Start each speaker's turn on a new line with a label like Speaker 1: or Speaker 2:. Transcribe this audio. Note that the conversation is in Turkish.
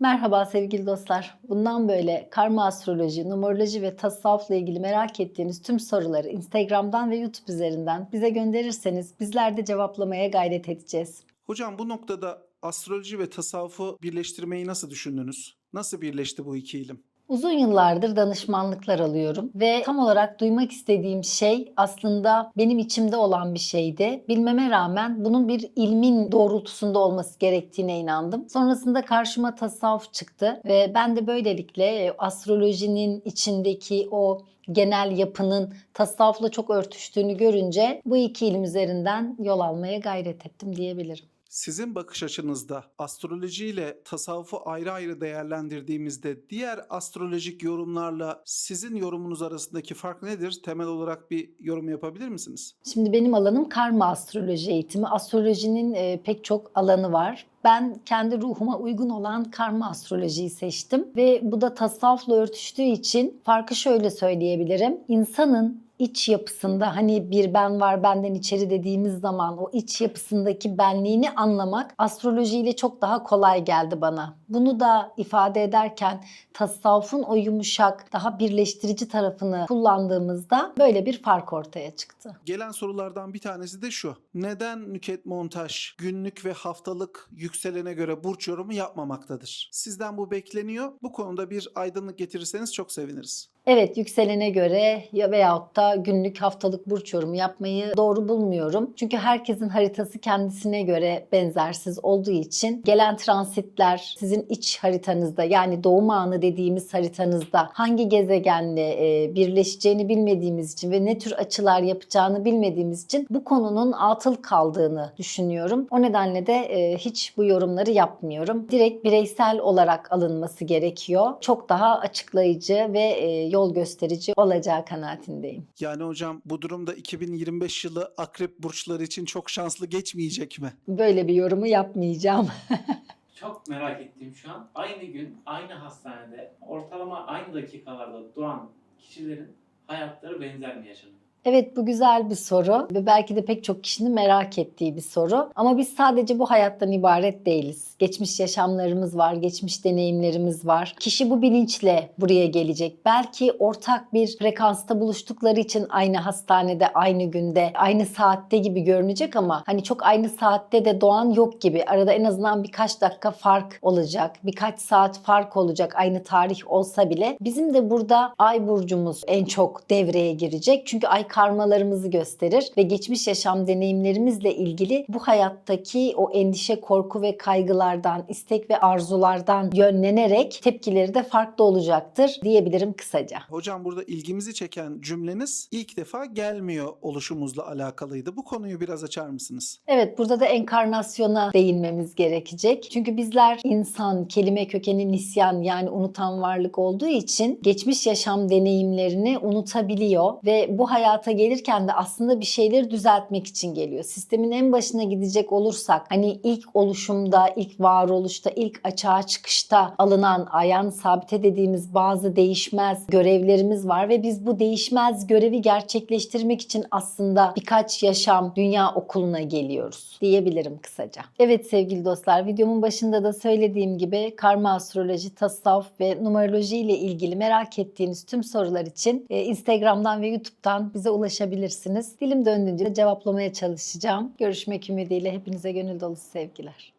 Speaker 1: Merhaba sevgili dostlar. Bundan böyle karma astroloji, numeroloji ve tasavvufla ilgili merak ettiğiniz tüm soruları Instagram'dan ve YouTube üzerinden bize gönderirseniz bizler de cevaplamaya gayret edeceğiz.
Speaker 2: Hocam bu noktada astroloji ve tasavvufu birleştirmeyi nasıl düşündünüz? Nasıl birleşti bu iki ilim?
Speaker 1: Uzun yıllardır danışmanlıklar alıyorum ve tam olarak duymak istediğim şey aslında benim içimde olan bir şeydi. Bilmeme rağmen bunun bir ilmin doğrultusunda olması gerektiğine inandım. Sonrasında karşıma tasavvuf çıktı ve ben de böylelikle astrolojinin içindeki o genel yapının tasavvufla çok örtüştüğünü görünce bu iki ilim üzerinden yol almaya gayret ettim diyebilirim.
Speaker 2: Sizin bakış açınızda astroloji ile tasavvufu ayrı ayrı değerlendirdiğimizde diğer astrolojik yorumlarla sizin yorumunuz arasındaki fark nedir? Temel olarak bir yorum yapabilir misiniz?
Speaker 1: Şimdi benim alanım karma astroloji eğitimi. Astrolojinin e, pek çok alanı var. Ben kendi ruhuma uygun olan karma astrolojiyi seçtim ve bu da tasavvufla örtüştüğü için farkı şöyle söyleyebilirim. İnsanın iç yapısında hani bir ben var benden içeri dediğimiz zaman o iç yapısındaki benliğini anlamak astrolojiyle çok daha kolay geldi bana. Bunu da ifade ederken tasavvufun o yumuşak, daha birleştirici tarafını kullandığımızda böyle bir fark ortaya çıktı.
Speaker 2: Gelen sorulardan bir tanesi de şu. Neden Nüket Montaj günlük ve haftalık yükselene göre burç yorumu yapmamaktadır? Sizden bu bekleniyor. Bu konuda bir aydınlık getirirseniz çok seviniriz.
Speaker 1: Evet yükselene göre ya veyahut da günlük haftalık burç yorumu yapmayı doğru bulmuyorum. Çünkü herkesin haritası kendisine göre benzersiz olduğu için gelen transitler sizin iç haritanızda yani doğum anı dediğimiz haritanızda hangi gezegenle e, birleşeceğini bilmediğimiz için ve ne tür açılar yapacağını bilmediğimiz için bu konunun atıl kaldığını düşünüyorum. O nedenle de e, hiç bu yorumları yapmıyorum. Direkt bireysel olarak alınması gerekiyor. Çok daha açıklayıcı ve e, yol gösterici olacağı kanaatindeyim.
Speaker 2: Yani hocam bu durumda 2025 yılı akrep burçları için çok şanslı geçmeyecek mi?
Speaker 1: Böyle bir yorumu yapmayacağım.
Speaker 3: Çok merak ettiğim şu an aynı gün aynı hastanede ortalama aynı dakikalarda doğan kişilerin hayatları benzer mi yaşanıyor?
Speaker 1: Evet bu güzel bir soru ve belki de pek çok kişinin merak ettiği bir soru. Ama biz sadece bu hayattan ibaret değiliz. Geçmiş yaşamlarımız var, geçmiş deneyimlerimiz var. Kişi bu bilinçle buraya gelecek. Belki ortak bir frekansta buluştukları için aynı hastanede, aynı günde, aynı saatte gibi görünecek ama hani çok aynı saatte de doğan yok gibi. Arada en azından birkaç dakika fark olacak. Birkaç saat fark olacak aynı tarih olsa bile. Bizim de burada ay burcumuz en çok devreye girecek. Çünkü ay karmalarımızı gösterir ve geçmiş yaşam deneyimlerimizle ilgili bu hayattaki o endişe, korku ve kaygılardan, istek ve arzulardan yönlenerek tepkileri de farklı olacaktır diyebilirim kısaca.
Speaker 2: Hocam burada ilgimizi çeken cümleniz ilk defa gelmiyor oluşumuzla alakalıydı. Bu konuyu biraz açar mısınız?
Speaker 1: Evet burada da enkarnasyona değinmemiz gerekecek. Çünkü bizler insan, kelime kökeni nisyan yani unutan varlık olduğu için geçmiş yaşam deneyimlerini unutabiliyor ve bu hayata gelirken de aslında bir şeyleri düzeltmek için geliyor. Sistemin en başına gidecek olursak hani ilk oluşumda, ilk varoluşta, ilk açığa çıkışta alınan ayan sabite dediğimiz bazı değişmez görevlerimiz var ve biz bu değişmez görevi gerçekleştirmek için aslında birkaç yaşam dünya okuluna geliyoruz diyebilirim kısaca. Evet sevgili dostlar videomun başında da söylediğim gibi karma astroloji, tasavvuf ve numeroloji ile ilgili merak ettiğiniz tüm sorular için e, Instagram'dan ve YouTube'dan bize ulaşabilirsiniz. Dilim döndüğünce cevaplamaya çalışacağım. Görüşmek ümidiyle hepinize gönül dolusu sevgiler.